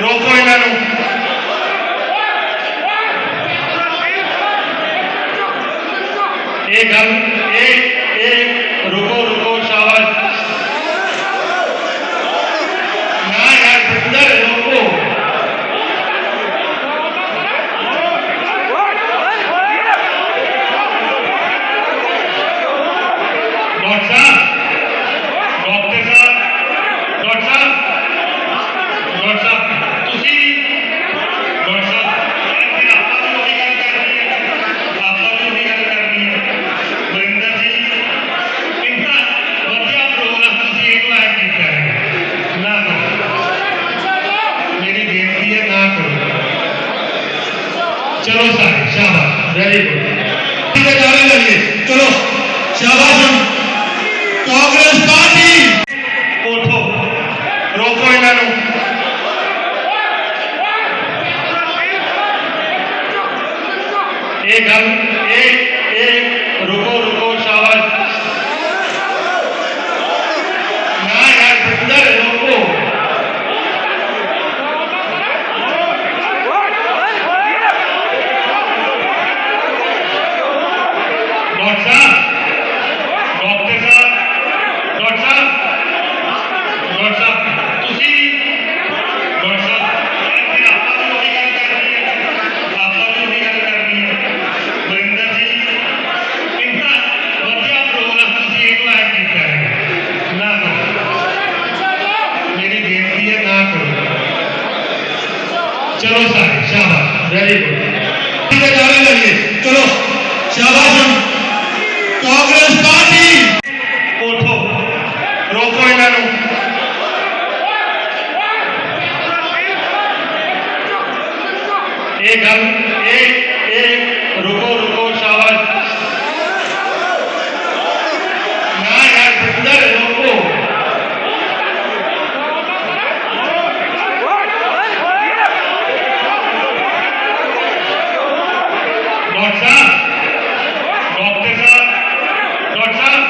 ਰੋਕੋ ਇਹਨਾਂ ਨੂੰ ਇਹ ਗੱਲ ਇਹ ਇਹ ਰੁਕੋ ਰੁਕੋ ਸ਼ਾਬਾਸ਼ ਨਾ ਯਾਰ ਬਿੰਦਰ ਰੁਕੋ ਡਾਕਟਰ ਚਲੋ ਸਾਰੇ ਸ਼ਾਬਾਸ਼ ਵੈਰੀ ਗੁੱਡ ਠੀਕ ਹੈ ਜਾਣੇ ਲਈਏ ਚਲੋ ਸ਼ਾਬਾਸ਼ ਹੁਣ ਕਾਂਗਰਸ ਪਾਰਟੀ ਉਠੋ ਰੋਕੋ ਇਹਨਾਂ ਨੂੰ ਇਹ ਗੱਲ ਇਹ ਇਹ ਰੁਕੋ ਰੁਕੋ ਸ਼ਾਬਾਸ਼ ਨਾ ਯਾਰ ਬਿੰਦਰ ਰੁਕੋ ਡਾਕਟਰ ਸਾਹਿਬ ਡਾਕਟਰ ਸਾਹਿਬ ਡਾਕਟਰ ਸਾਹਿਬ ਡਾਕਟਰ ਸਾਹਿਬ ਤੁਸੀਂ ਡਾਕਟਰ ਸਾਹਿਬ ਫਿਰ ਆਪਾਂ ਨੂੰ ਉਹੀ ਗੱਲ ਕਰਨੀ ਹੈ ਆਪਾਂ ਨੂੰ ਉਹੀ ਗੱਲ ਕਰਨੀ ਹੈ ਵਰਿੰਦਰ ਜੀ ਇੰਨਾ ਵਧੀਆ ਪ੍ਰੋਗਰਾਮ ਤੁਸੀਂ ਇੱਕ ਵਾਰ ਕੀਤਾ ਹੈ ਨਾ ਕਰੋ ਮੇਰੀ ਬੇਨਤੀ ਹੈ ਨਾ ਕਰੋ ਚਲੋ ਸਾਰੇ ਸ਼ਾਬਾਸ਼ ਵੈਰੀ ਗੁੱਡ ਠੀਕ ਹੈ ਜਾਣੇ ਲਈਏ ਚਲੋ ਸ਼ਾਬਾਸ਼ ਹੁਣ ਕਾਂਗਰਸ ਪਾਰਟੀ ਉਠੋ ਰੋਕੋ ਇਹਨਾਂ ਨੂੰ ਇਹ ਗੱਲ ਇਹ ਇਹ ਰੁਕੋ ਰੁਕੋ ਸ਼ਾਬਾਸ਼ ਨਾ ਯਾਰ ਬਿੰਦਰ ਰੁਕੋ ਡਾਕਟਰ ਸਾਹਿਬ। ਡਾਕਟਰ ਸਾਹਿਬ। ਡਾਕਟਰ ਸਾਹਿਬ।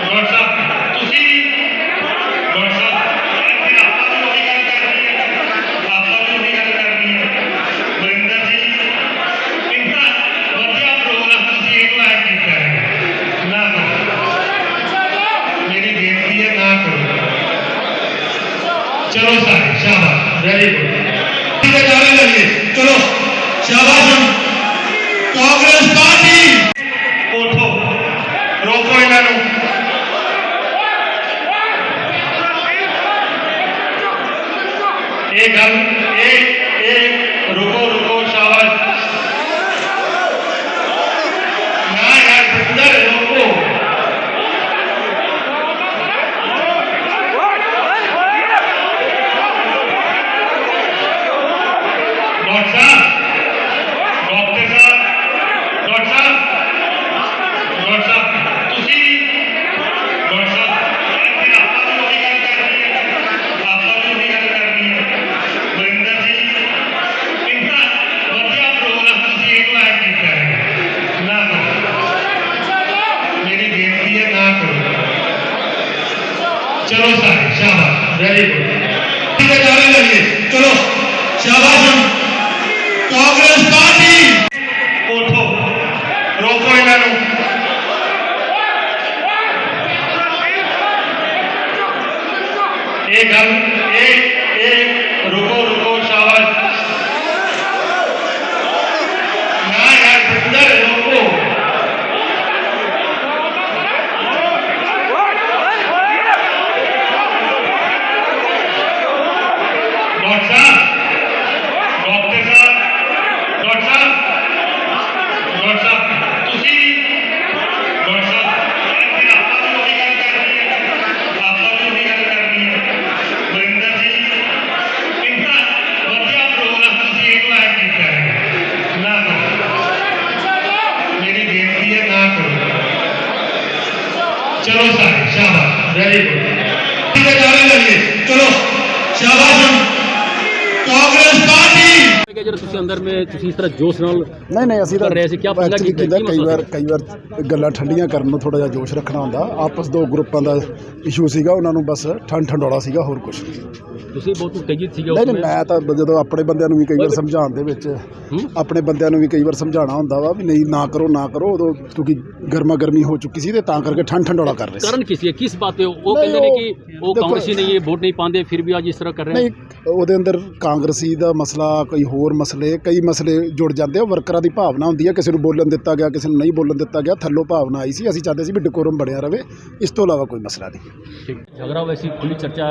ਡਾਕਟਰ ਸਾਹਿਬ, ਤੁਸੀਂ ਡਾਕਟਰ ਸਾਹਿਬ ਫਿਰ ਆਪਾਂ ਨੂੰ ਉਹੀ ਗੱਲ ਕਰਨੀ ਹੈ। ਆਪਾਂ ਨੂੰ ਉਹੀ ਗੱਲ ਕਰਨੀ ਹੈ। ਵਰਿੰਦਰ ਜੀ ਇੰਨਾ ਵਧੀਆ ਪ੍ਰੋਗਰਾਮ ਤੁਸੀਂ ਇੱਕ ਕੀਤਾ ਹੈ। ਨਾ ਕਰੋ। ਮੇਰੀ ਬੇਨਤੀ ਹੈ ਨਾ ਕਰੋ। ਚਲੋ ਸਾਰੇ, ਸ਼ਾਬਾਸ਼। ਵੈਰੀ ਗੁੱਡ ਠੀਕ ਹੈ ਜਾਣੇ ਲਈਏ ਚਲੋ, ਸ਼ਾਬਾਸ਼ ਕਾਂਗਰਸ ਪਾਰਟੀ। ਉਠੋ ਰੋਕੋ ਇਹਨਾਂ ਨੂੰ। ਇਹ ਗੱਲ ਇਹ ਇਹ ਰੁਕੋ ਰੁਕੋ ਸ਼ਾਬਾਸ਼ ਨਾ ਯਾਰ ਬਿੰਦਰ ਰੁਕੋ ਡਾਕਟਰ ਸਾਹਿਬ ਡਾਕਟਰ ਸਾਹਿਬ ਡਾਕਟਰ ਸਾਹਿਬ ਡਾਕਟਰ ਸਾਹਿਬ ਤੁਸੀਂ ਡਾਕਟਰ ਸਾਹਿਬ ਫਿਰ ਆਪਾਂ ਨੂੰ ਉਹੀ ਗੱਲ ਕਰਨੀ ਹੈ। ਆਪਾਂ ਨੂੰ ਉਹੀ ਗੱਲ ਕਰਨੀ ਹੈ ਵਰਿੰਦਰ ਜੀ ਇੰਨਾ ਵਧੀਆ ਪ੍ਰੋਗਰਾਮ ਤੁਸੀਂ ਇੱਕ ਵਾਰ ਕੀਤਾ ਹੈ ਨਾ ਕਰੋ ਮੇਰੀ ਬੇਨਤੀ ਹੈ ਨਾ ਕਰੋ ਚਲੋ ਸਾਰੇ ਸ਼ਾਬਾਸ਼ ਵੈਰੀ ਗੁੱਡ ਠੀਕ ਹੈ ਜਾਣੇ ਲਈਏ ਚਲੋ ਸ਼ਾਬਾਸ਼ ਹੁਣ ਕਾਂਗਰਸ ਪਾਰਟੀ ਉਠੋ ਰੋਕੋ ਇਹਨਾਂ ਨੂੰ ਇਹ ਗੱਲ ਇਹ ਇਹ ਰੁਕੋ ਰੁਕੋ ਸ਼ਾਬਾਸ਼ ਨਾ ਯਾਰ ਬਿੰਦਰ ਰੁਕੋ ਡਾਕਟਰ ਸਾਹਿਬ ਡਾਕਟਰ ਸਾਹਿਬ ਡਾਕਟਰ ਸਾਹਿਬ ਡਾਕਟਰ ਸਾਹਿਬ ਤੁਸੀਂ ਡਾਕਟਰ ਸਾਹਿਬ ਫਿਰ ਆਪਾਂ ਨੂੰ ਉਹੀ ਗੱਲ ਕਰਨੀ ਹੈ ਆਪਾਂ ਨੂੰ ਉਹੀ ਗੱਲ ਕਰਨੀ ਹੈ ਵਰਿੰਦਰ ਜੀ ਇੰਨਾ ਵਧੀਆ ਪ੍ਰੋਗਰਾਮ ਤੁਸੀਂ ਇੱਕ ਵਾਰ ਕੀਤਾ ਹੈ ਨਾ ਕਰੋ ਮੇਰੀ ਬੇਨਤੀ ਹੈ ਨਾ ਕਰੋ ਚਲੋ ਸਾਰੇ ਸ਼ਾਬਾਸ਼ ਵੈਰੀ ਗੁੱਡ ਠੀਕ ਹੈ ਜਾਣੇ ਲਈਏ ਚਲੋ ਸ਼ਾਬਾਸ਼ ਹੁਣ ਕਾਂਗਰਸ ਪਾਰਟੀ ਕਿ ਜਿਹੜਾ ਤੁਸੀਂ ਅੰਦਰ ਮੇ ਤੁਸੀਂ ਇਸ ਤਰ੍ਹਾਂ ਜੋਸ਼ ਨਾਲ ਨਹੀਂ ਨਹੀਂ ਅਸੀਂ ਤਾਂ ਕਰ ਰਹੇ ਸੀ, ਕਿਆ ਪਤਾ actually ਕੀ- ਕੀਤਾ ਕੀ ਕਈ ਵਾਰ ਕਈ ਵਾਰ ਗੱਲਾਂ ਠੰਡੀਆਂ ਕਰਨ ਨੂੰ ਥੋੜਾ ਜਿਹਾ ਜੋਸ਼ ਰੱਖਣਾ ਹੁੰਦਾ ਆਪਸ ਦੋ ਗਰੁੱਪਾਂ ਦਾ ਇਸ਼ੂ ਸੀਗਾ ਉਹਨਾਂ ਨੂੰ ਬਸ ਠੰਡ ਠੰਡੋੜਾ ਸੀਗਾ ਹੋਰ ਕੁਝ ਨਹੀਂ ਤੁਸੀਂ ਬਹੁਤ ਉਤੇਜਿਤ ਸੀਗੇ ਨਹੀਂ ਨਹੀਂ ਮੈਂ ਤਾਂ ਜਦੋਂ ਆਪਣੇ ਬੰਦਿਆਂ ਨੂੰ ਵੀ ਕਈ ਵਾਰ ਸਮਝਾਉਣ ਦੇ ਵਿੱਚ? ਆਪਣੇ ਬੰਦਿਆਂ ਨੂੰ ਵੀ ਕਈ ਵਾਰ ਸਮਝਾਉਣਾ ਹੁੰਦਾ ਵਾ ਵੀ ਨਹੀਂ ਨਾ ਕਰੋ ਨਾ ਕਰੋ ਉਦੋਂ ਕਿਉਂਕਿ ਗਰਮਾ ਗਰਮੀ ਹੋ ਚੁੱਕੀ ਸੀ ਤੇ ਤਾਂ ਕਰਕੇ ਠੰਡ ਠੰਡੋਲਾ ਕਰ ਰਹੇ ਸੀ। ਕਾਰਨ ਕੀ ਸੀ? ਕਿਸ ਬਾਤ ਤੇ? ਉਹ ਕਹਿੰਦੇ ਨੇ ਕਿ ਉਹ ਕਾਂਗਰਸੀ ਨਹੀਂ ਹੈ ਵੋਟ ਨਹੀਂ ਪਾਉਂਦੇ ਫਿਰ ਵੀ ਅੱਜ ਇਸ ਤਰ੍ਹਾਂ ਕਰ ਰਹੇ ਨਹੀਂ ਉਹਦੇ ਅੰਦਰ ਕਾਂਗਰਸੀ ਦਾ ਮਸਲਾ ਕੋਈ ਹੋਰ ਮਸਲੇ ਕਈ ਮਸਲੇ ਜੁੜ ਜਾਂਦੇ ਆ ਵਰਕਰਾਂ ਦੀ ਭਾਵਨਾ ਹੁੰਦੀ ਹੈ ਕਿਸੇ ਨੂੰ ਬੋਲਣ ਦਿੱਤਾ ਗਿਆ ਕਿਸੇ ਨੂੰ ਨਹੀਂ ਬੋਲਣ ਦਿੱਤਾ ਗਿਆ ਥੱਲੋਂ ਭਾਵਨਾ ਆਈ ਸੀ। ਅਸੀਂ ਚਾਹਦੇ ਸੀ ਵੀ ਡਿਕੋਰਮ ਬਣਿਆ ਰਵੇ ਇਸ ਤੋਂ ਇਲਾਵਾ ਕੋਈ ਮਸਲਾ ਨਹੀਂ। ਠੀਕ। ਝਗੜਾ ਹੋਇਆ ਸੀ ਖੁੱਲੀ ਚਰਚਾ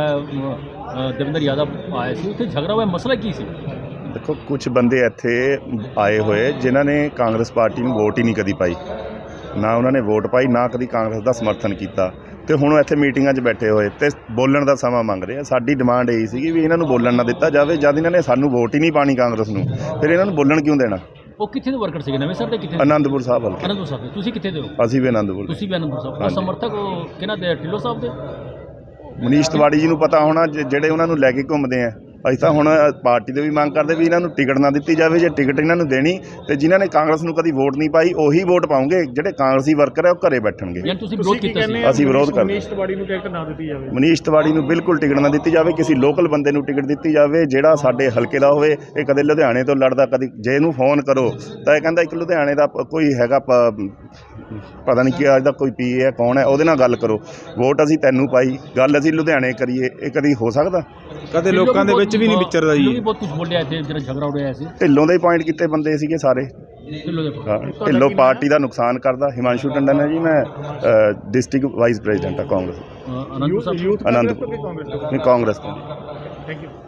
ਅ, ਅ, ਦੇਵੇਂਦਰ ਯਾਦਵ ਆਏ ਸੀ ਉੱਥੇ ਝਗੜਾ ਹੋਇਆ ਮਸਲਾ ਕੀ ਸੀ? ਦੇਖੋ ਕੁਝ ਬੰਦੇ ਇੱਥੇ ਆਏ ਹੋਏ ਜਿਨ੍ਹਾਂ ਨੇ ਕਾਂਗਰਸ ਪਾਰਟੀ ਨੂੰ ਵੋਟ ਹੀ ਨਹੀਂ ਕਦੀ ਪਾਈ। ਨਾ ਉਹਨਾਂ ਨੇ ਵੋਟ ਪਾਈ ਨਾ ਕਦੀ ਕਾਂਗਰਸ ਦਾ ਸਮਰਥਨ ਕੀਤਾ। ਤੇ ਹੁਣ ਇੱਥੇ ਮੀਟਿੰਗਾਂ 'ਚ ਬੈਠੇ ਹੋਏ ਤੇ ਬੋਲਣ ਦਾ ਸਮਾਂ ਮੰਗ ਰਹੇ ਆ। ਸਾਡੀ ਡਿਮਾਂਡ ਇਹੀ ਸੀਗੀ ਵੀ ਇਹਨਾਂ ਨੂੰ ਬੋਲਣ ਨਾ ਦਿੱਤਾ ਜਾਵੇ ਜਦ ਇਹਨਾਂ ਨੇ ਸਾਨੂੰ ਵੋਟ ਹੀ ਨਹੀਂ ਪਾਣੀ ਕਾਂਗਰਸ ਨੂੰ ਫਿਰ ਇਹਨਾਂ ਨੂੰ ਬੋਲਣ ਕਿਉਂ ਦੇਣਾ? ਉਹ ਕਿੱਥੇ ਦੇ ਵਰਕਰ ਸੀਗੇ? ਨਵੇਂ ਸਰ ਦੇ ਕਿੱਥੇ? ਆਨੰਦਪੁਰ ਸਾਹਿਬ ਹਲਕੇ ਅਨੰਦਪੁਰ ਸਾਹਿਬ ਦੇ। ਤੁਸੀਂ ਕਿੱਥੇ ਦੇ ਹੋ? ਅਸੀਂ ਵੀ ਆਨੰਦਪੁਰ। ਤੁਸੀਂ ਵੀ ਅਨੰਦਪੁਰ ਸਾਹਿਬ। ਸਮਰਥਕ ਉਹ ਕਿਹਨਾਂ ਦੇ? ਢਿੱਲੋਂ ਸਾਹਿਬ ਦੇ? ਮਨੀਸ਼ ਤਿਵਾੜੀ ਜੀ ਨੂੰ ਪਤਾ ਹੋਣਾ ਜ- ਜਿਹੜੇ ਉਹਨਾਂ ਨੂੰ ਲੈ ਕੇ ਘੁੰਮਦੇ ਆ। ਅਸੀਂ ਤਾਂ ਹੁਣ ਪਾਰਟੀ ਦੇ ਵੀ ਮੰਗ ਕਰਦੇ ਵੀ ਇਹਨਾਂ ਨੂੰ ਟਿਕਟ ਨਾ ਦਿੱਤੀ ਜਾਵੇ ਜੇ ਟਿਕਟ ਇਹਨਾਂ ਨੂੰ ਦੇਣੀ ਤੇ ਜਿਨ੍ਹਾਂ ਨੇ ਕਾਂਗਰਸ ਨੂੰ ਕਦੀ ਵੋਟ ਨਹੀਂ ਪਾਈ ਉਹੀ ਵੋਟ ਪਾਉਂਗੇ ਜਿਹੜੇ ਕਾਂਗਰਸੀ ਵਰਕਰ ਆ ਉਹ ਘਰੇ ਬੈਠਣਗੇ। ਯਾਨੀ ਤੁਸੀਂ ਵਿਰੋਧ ਕੀਤਾ ਸੀ? ਅਸੀਂ ਵਿਰੋਧ ਕਰਦੇ। ਮਨੀਸ਼ ਤਿਵਾੜੀ ਨੂੰ ਟਿਕਟ ਨਾ ਦਿੱਤੀ ਜਾਵੇ। ਮਨੀਸ਼ ਤਿਵਾੜੀ ਨੂੰ ਬਿਲਕੁਲ ਟਿਕਟ ਨਾ ਦਿੱਤੀ ਜਾਵੇ ਕਿਸੇ ਲੋਕਲ ਬੰਦੇ ਨੂੰ ਟਿਕਟ ਦਿੱਤੀ ਜਾਵੇ ਜਿਹੜਾ ਸਾਡੇ ਹਲਕੇ ਦਾ ਹੋਵੇ ਇਹ ਕਦੇ ਲੁਧਿਆਣੇ ਤੋਂ ਲੜਦਾ ਕਦੀ ਜੇ ਇਹਨੂੰ ਫੋਨ ਕਰੋ ਤਾਂ ਇਹ ਕਹਿੰਦਾ ਇੱਕ ਲੁਧਿਆਣੇ ਦਾ ਪ- ਕੋਈ ਹੈਗਾ ਪ- ਪਤਾ ਨਹੀਂ ਕੀ ਅੱਜ ਦਾ ਕੋਈ ਪੀਏ ਹੈ ਕੌਣ ਹੈ ਉਹਦੇ ਨਾਲ ਗੱਲ ਕਰੋ। ਵੋਟ ਅਸੀਂ ਤੈਨੂੰ ਪਾਈ ਗੱਲ ਅਸੀਂ ਲੁਧਿਆਣੇ ਕਰੀਏ ਇਹ ਕਦੀ ਹੋ ਸਕਦਾ? ਕਦੇ ਲੋਕਾਂ ਦੇ ਵਿੱਚ ਵੀ ਨਹੀਂ ਵਿਚਰਦਾ ਜੀ। ਬਹੁਤ ਕੁਝ ਬੋਲਿਆ ਇੱਥੇ ਜਿਹੜਾ ਝਗੜਾ ਰਿਹਾ ਸੀ। ਢਿੱਲੋਂ ਦੇ ਪੁਆਇੰਟ ਕੀਤੇ ਬੰਦੇ ਸੀਗੇ ਸਾਰੇ। ਢਿੱਲੋਂ ਦੇ ਹਾਂ, ਢਿੱਲੋਂ ਪਾਰਟੀ ਦਾ ਨੁਕਸਾਨ ਕਰਦਾ। ਹਿਮਾਂਸ਼ੂ ਟੰਡਨ ਹੈ ਜੀ ਮੈਂ ਡਿਸਟ੍ਰਿਕਟ ਵਾਈਸ ਪ੍ਰੈਜ਼ੀਡੈਂਟ ਹਾਂ ਕਾਂਗਰਸ। ਅਨੰਦਪੁਰ ਸਾਹਿਬ। ਆਨੰਦਪੁਰ ਨਹੀਂ ਕਾਂਗਰਸ ਤੋਂ।